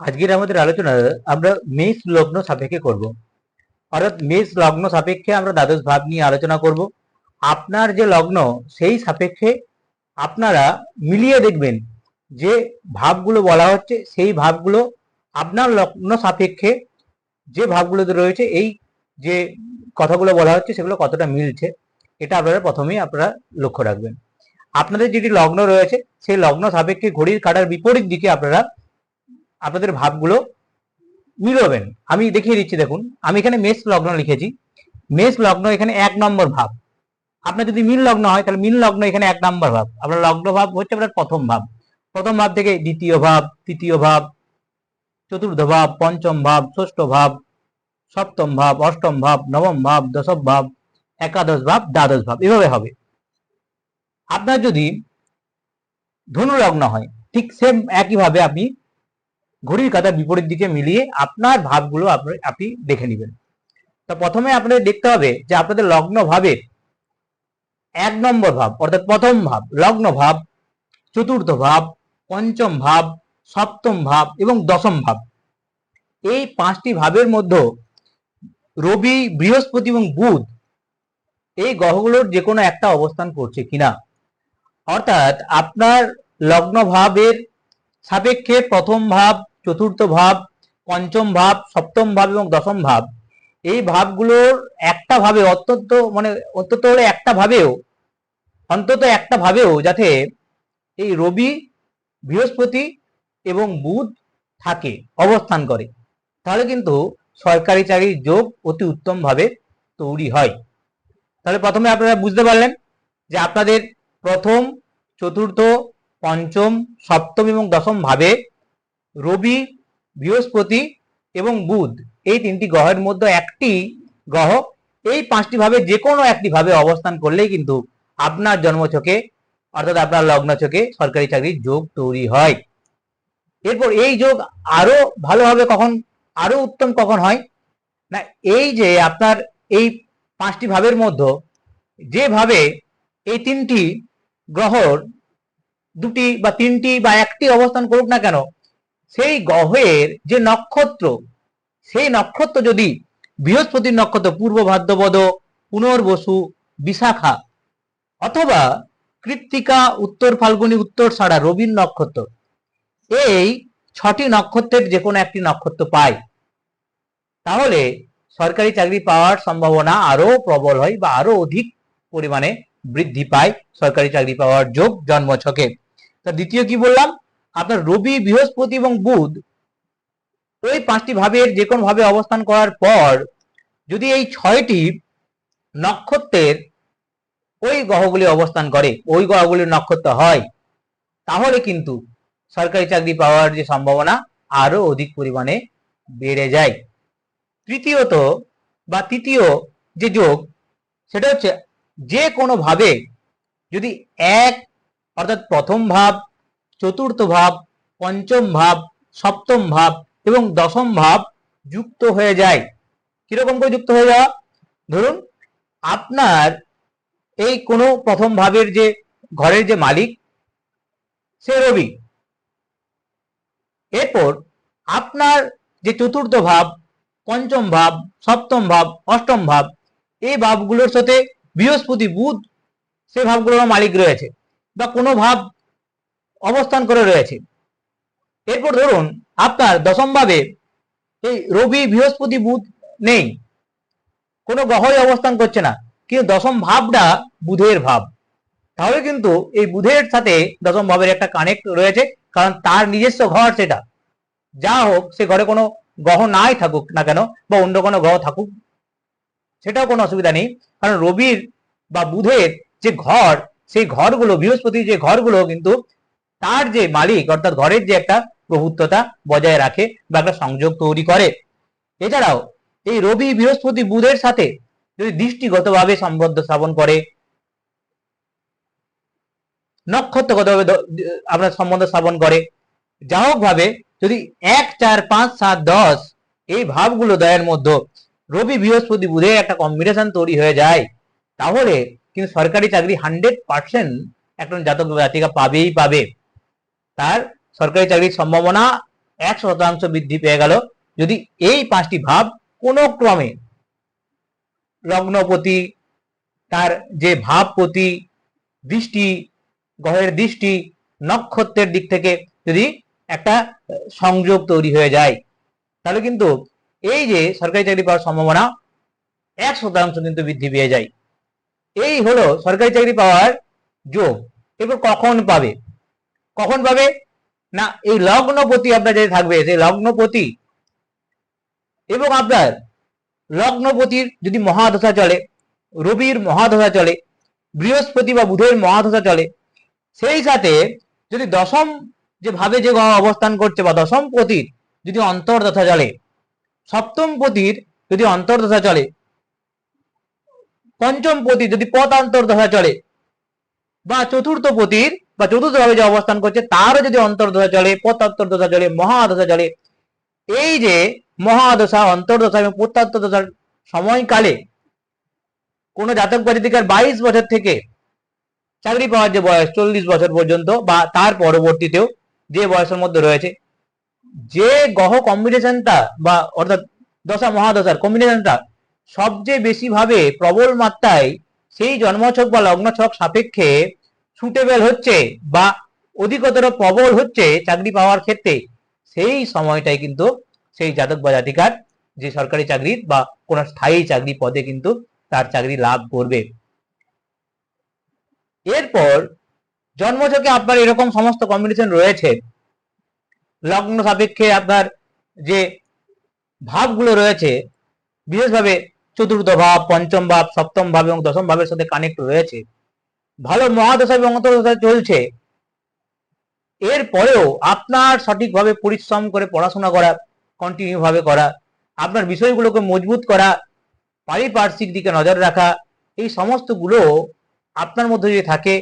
আজকের আমাদের আলোচনা, আমরা মেষ লগ্ন সাপেক্ষে করব। অর্থাৎ মেষ লগ্ন সাপেক্ষে আমরা দ্বাদশ ভাব নিয়ে আলোচনা করব। আপনার যে লগ্ন, সেই সাপেক্ষে আপনারা মিলিয়ে দেখবেন যে ভাবগুলো বলা হচ্ছে, সেই ভাবগুলো আপনার লগ্ন সাপেক্ষে যে ভাবগুলোতে রয়েছে, এই যে কথাগুলো বলা হচ্ছে, সেগুলো কতটা মিলছে, এটা আপনারা প্রথমেই আপনারা লক্ষ্য রাখবেন। আপনাদের যেটি লগ্ন রয়েছে, সেই লগ্ন সাপেক্ষে ঘড়ির কাটার বিপরীত দিকে আপনারা আপনাদের ভাবগুলো মিলবেন। আমি দেখিয়ে দিচ্ছি, দেখুন। আমি এখানে মেষ লগ্ন লিখেছি। মেষ লগ্ন এখানে এক নম্বর ভাব। আপনার যদি মিল লগ্ন হয়, তাহলে মিল লগ্ন এখানে এক নম্বর ভাব। আপনার লগ্ন ভাব হচ্ছে আপনার প্রথম ভাব। প্রথম ভাব থেকে দ্বিতীয় ভাব, তৃতীয় ভাব, চতুর্থ ভাব, পঞ্চম ভাব, ষষ্ঠ ভাব, সপ্তম ভাব, অষ্টম ভাব, নবম ভাব, দশম ভাব, একাদশ ভাব, দ্বাদশ ভাব, এভাবে হবে। আপনার যদি ধনু লগ্ন হয়, ঠিক সেম একইভাবে আপনি ঘড়ির কাঁটার বিপরীত দিকে মিলিয়ে আপনার ভাবগুলো আপনি দেখে নেবেন। তো প্রথমে আপনাদের দেখতে হবে যে আপনাদের লগ্ন ভাবের এক নম্বর ভাব, অর্থাৎ প্রথম ভাব, লগ্ন ভাব, চতুর্থ ভাব, পঞ্চম ভাব, সপ্তম ভাব এবং দশম ভাব। এই পাঁচটি ভাবের মধ্যে রবি, বৃহস্পতি এবং বুধ এই গ্রহগুলোর যে কোনো একটা অবস্থান করছে কিনা। অর্থাৎ আপনার লগ্ন ভাবের সাপেক্ষে প্রথম ভাব চতুর্থ ভাব, পঞ্চম ভাব, সপ্তম ভাব এবং দশম ভাব। এই ভাবগুলোর একটা ভাবে অত্যন্ত মানে অত্যন্ত হলে একটা ভাবেও, অন্তত একটা ভাবেও যাতে এই রবি, বৃহস্পতি এবং বুধ থাকে, অবস্থান করে। তাহলে কিন্তু সরকারি চাকরির যোগ অতি উত্তম ভাবে তৈরি হয়। তাহলে প্রথমে আপনারা বুঝতে পারলেন যে আপনাদের প্রথম, চতুর্থ, পঞ্চম, সপ্তম এবং দশম ভাবে রবি, বৃহস্পতি এবং বুধ। এই তিনটি গ্রহের মধ্যে একটি গ্রহ। এই পাঁচটি ভাবে যে কোনো একটি ভাবে অবস্থান করলেই কিন্তু আপনার জন্মছকে অর্থাৎ আপনার লগ্ন ছকে সরকারি চাকরির যোগ তৈরি হয়। এরপর এই যোগ আরও ভালোভাবে কখন, আরও উত্তম কখন হয়? না, এই যে আপনার এই পাঁচটি ভাবের মধ্যে যেভাবে এই তিনটি গ্রহর দুটি বা তিনটি বা একটি অবস্থান করুক না কেন সেই গ্রহের যে নক্ষত্র, সেই নক্ষত্র যদি বৃহস্পতির নক্ষত্র, পূর্ব ভাদ্রপদ, পুনর্বসু, বিশাখা অথবা কৃত্তিকা, উত্তর ফাল্গুনী, উত্তর সারা রবির নক্ষত্র, এই ছটি নক্ষত্রের যে কোনো একটি নক্ষত্র পায়, তাহলে সরকারি চাকরি পাওয়ার সম্ভাবনা আরও প্রবল হয় বা আরও অধিক পরিমাণে বৃদ্ধি পায় সরকারি চাকরি পাওয়ার যোগ জন্মছকে। তা দ্বিতীয় কি বললাম? আপনার রবি, বৃহস্পতি এবং বুধ ওই পাঁচটি ভাবের যে কোনো ভাবে অবস্থান করার পর যদি এই ছয়টি নক্ষত্রের ওই গ্রহগুলি অবস্থান করে, ওই গ্রহগুলির নক্ষত্র হয়, তাহলে কিন্তু সরকারি চাকরি পাওয়ার যে সম্ভাবনা আরও অধিক পরিমাণে বেড়ে যায়। তৃতীয়ত বা তৃতীয় যে যোগ, সেটা হচ্ছে যে কোনো ভাবে যদি এক, অর্থাৎ প্রথম ভাব চতুর্থ ভাব, পঞ্চম ভাব, সপ্তম ভাব এবং দশম ভাব যুক্ত হয়ে যায়। কীরকম করে যুক্ত হয়ে যাওয়া? ধরুন, আপনার এই কোনো প্রথম ভাবের যে ঘরের যে মালিক, সে রবি। এরপর আপনার যে চতুর্থ ভাব, পঞ্চম ভাব, সপ্তম ভাব, অষ্টম ভাব, এই ভাবগুলোর সাথে বৃহস্পতি, বুধ সে ভাবগুলোর মালিক রয়েছে। বা কোনো ভাব অবস্থান করে রয়েছে। এরপর ধরুন, আপনার দশম ভাবে এই রবি বৃহস্পতি বুধ নেই। কোনো গ্রহই অবস্থান করছে না। কিন্তু দশম ভাবটা বুধের ভাব। তাহলে কিন্তু এই বুধের সাথে দশম ভাবের একটা কানেক্ট রয়েছে, কারণ তার নিজস্ব ঘর সেটা। যা হোক, সে ঘরে কোনো গ্রহ নাই থাকুক না কেন, বা অন্য কোনো গ্রহ থাকুক, সেটাও কোনো অসুবিধা নেই। কারণ রবির বা বুধের যে ঘর, সেই ঘরগুলো, বৃহস্পতির যে ঘরগুলো কিন্তু তার যে মালিক, অর্থাৎ ঘরের যে একটা প্রভুত্বতা বজায় রাখে বা একটা সংযোগ তৈরি করে। এছাড়াও, এই রবি বৃহস্পতি বুধের সাথে যদি দৃষ্টিগতভাবে সম্বন্ধ স্থাপন করে, নক্ষত্রগতভাবে আপনার সম্বন্ধ স্থাপন করে যা হোক ভাবে যদি এক, চার, পাঁচ, সাত, দশ, এই ভাবগুলো দয়ের মধ্যে রবি বৃহস্পতি বুধের একটা কম্বিনেশন তৈরি হয়ে যায়, তাহলে কিন্তু সরকারি চাকরি হান্ড্রেড পার্সেন্ট একজন জাতক জাতিকা পাবেই পাবে। তার সরকারি চাকরির সম্ভাবনা এক শতাংশ বৃদ্ধি পেয়ে গেল। যদি এই পাঁচটি ভাব কোনো ক্রমে লগ্নপতি, তার যে ভাবপতি, দৃষ্টি, গ্রহের দৃষ্টি, নক্ষত্রের দিক থেকে যদি একটা সংযোগ তৈরি হয়ে যায়, তাহলে কিন্তু এই যে সরকারি চাকরি পাওয়ার সম্ভাবনা এক শতাংশ কিন্তু বৃদ্ধি পেয়ে যায়। এই হলো সরকারি চাকরি পাওয়ার যোগ। এবার কখন পাবে? কখন পাবে? না, এই লগ্নপতি আপনার যদি থাকবে, সেই লগ্নপতি এবং আপনার লগ্নপতির যদি মহাদশা চলে, রবির মহাদশা চলে, বৃহস্পতি বা বুধের মহাদশা চলে, সেই সাথে যদি দশম যে ভাবে যে অবস্থান করছে বা দশম পতির যদি অন্তর্দশা চলে, সপ্তম পতির যদি অন্তর্দশা চলে, পঞ্চম পতির যদি পথ অন্তর্দশা চলে বা চতুর্থ পতির বা চতুর্থ ভাবে যে অবস্থান করছে, তারও যদি অন্তর্দশা চলে পথ দশা চলে, মহাদশা চলে, এই যে মহাদশা, অন্তর্দশা এবং প্রত্যান্তদশার সময়কালে কোন জাতক জাতিকার বাইশ বছর থেকে চাকরি পাওয়ার যে বয়স, চল্লিশ বছর পর্যন্ত বা তার পরবর্তীতেও যে বয়সের মধ্যে রয়েছে, যে গ্রহ কম্বিনেশনটা বা অর্থাৎ দশা মহাদশার কম্বিনেশনটা সবচেয়ে বেশি ভাবে প্রবল মাত্রায় সেই জন্মছক বা লগ্নছক সাপেক্ষে সুটেবল হচ্ছে বা অধিকতর প্রবল হচ্ছে চাকরি পাওয়ার ক্ষেত্রে, সেই সময়টাই কিন্তু সেই জাতক বা জাতিকার যে সরকারি চাকরির বা কোনো স্থায়ী চাকরি পদে কিন্তু তার চাকরি লাভ করবে। এরপর জন্মছকে আপনার এরকম সমস্ত কম্বিনেশন রয়েছে। লগ্ন সাপেক্ষে আপনার যে ভাবগুলো রয়েছে, বিশেষভাবে চতুর্থ ভাব, পঞ্চম ভাব, সপ্তম ভাব এবং দশম ভাবের সাথে কানেক্ট রয়েছে। ভালো মহাদশা এবং অন্তর্দশা চলছে। এরপরেও আপনার সঠিকভাবে পরিশ্রম করে পড়াশোনা করা কন্টিনিউ ভাবে করা, আপনার বিষয়গুলোকে মজবুত করা, পারিপার্শ্বিক দিকে নজর রাখা, এই সমস্তগুলো আপনার মধ্যে যদি থাকে,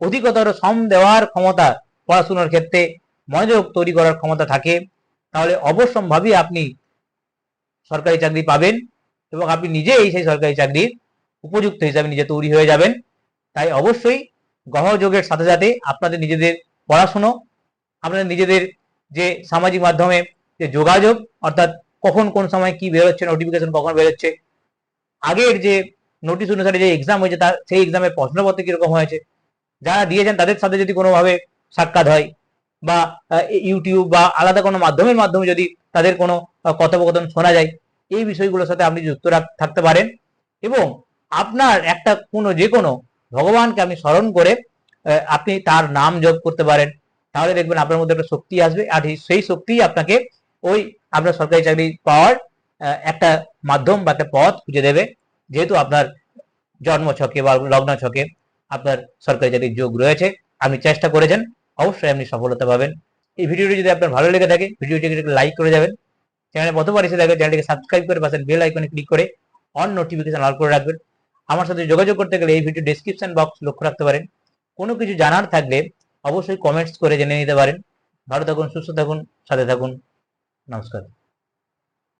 অধিকতর শ্রম দেওয়ার ক্ষমতা পড়াশোনার ক্ষেত্রে, মনোযোগ তৈরি করার ক্ষমতা থাকে, তাহলে অবশ্যম্ভাবী আপনি সরকারি চাকরি পাবেন এবং আপনি নিজেই সেই সরকারি চাকরির উপযুক্ত হিসাবে নিজে তৈরি হয়ে যাবেন। তাই অবশ্যই গ্রহযোগের সাথে সাথে আপনাদের নিজেদের পড়াশুনো, আপনাদের নিজেদের যে সামাজিক মাধ্যমে যে যোগাযোগ, অর্থাৎ কখন কোন সময় কি বেরোচ্ছে নোটিফিকেশন কখন বেরোচ্ছে, আগের যে নোটিশ অনুসারে যে এক্সাম হয়েছে তার, সেই এক্সামের প্রশ্নপত্র কীরকম হয়েছে, যারা দিয়েছেন তাদের সাথে যদি কোনোভাবে সাক্ষাৎ হয় বা ইউটিউব বা আলাদা কোনো মাধ্যমের মাধ্যমে যদি তাদের কোনো কথোপকথন শোনা যায়, এই বিষয়গুলোর সাথে আপনি যুক্ত থাকতে পারেন এবং আপনার একটা কোনো যে কোনো ভগবানকে আপনি স্মরণ করে আপনি তার নাম জপ করতে পারেন। তাহলে দেখবেন আপনার মধ্যে একটা শক্তি আসবে, আর সেই শক্তি আপনাকে ওই আপনার সরকারি চাকরি পাওয়ার একটা মাধ্যম বা একটা পথ খুঁজে দেবে। যেহেতু আপনার জন্ম ছকে বা লগ্ন ছকে আপনার সরকারি চাকরির যোগ রয়েছে, আপনি চেষ্টা করেছেন অবশ্যই আপনি সফলতা পাবেন। এই ভিডিওটি যদি আপনার ভালো লেগে থাকে ভিডিওটিকে লাইক করে যাবেন। চ্যানেলে প্রথমবার এসে থাকে চ্যানেলটিকে সাবস্ক্রাইব করে পাশের বেল আইকনে ক্লিক করে অন নোটিফিকেশন অল করে রাখবেন। আমার সাথে যোগাযোগ করতে গেলে এই ভিডিও ডিসক্রিপশন বক্স লক্ষ্য রাখতে পারেন। কোনো কিছু জানার থাকলে অবশ্যই কমেন্টস করে জেনে নিতে পারেন। ভালো থাকুন, সুস্থ থাকুন, সাথে থাকুন। নমস্কার।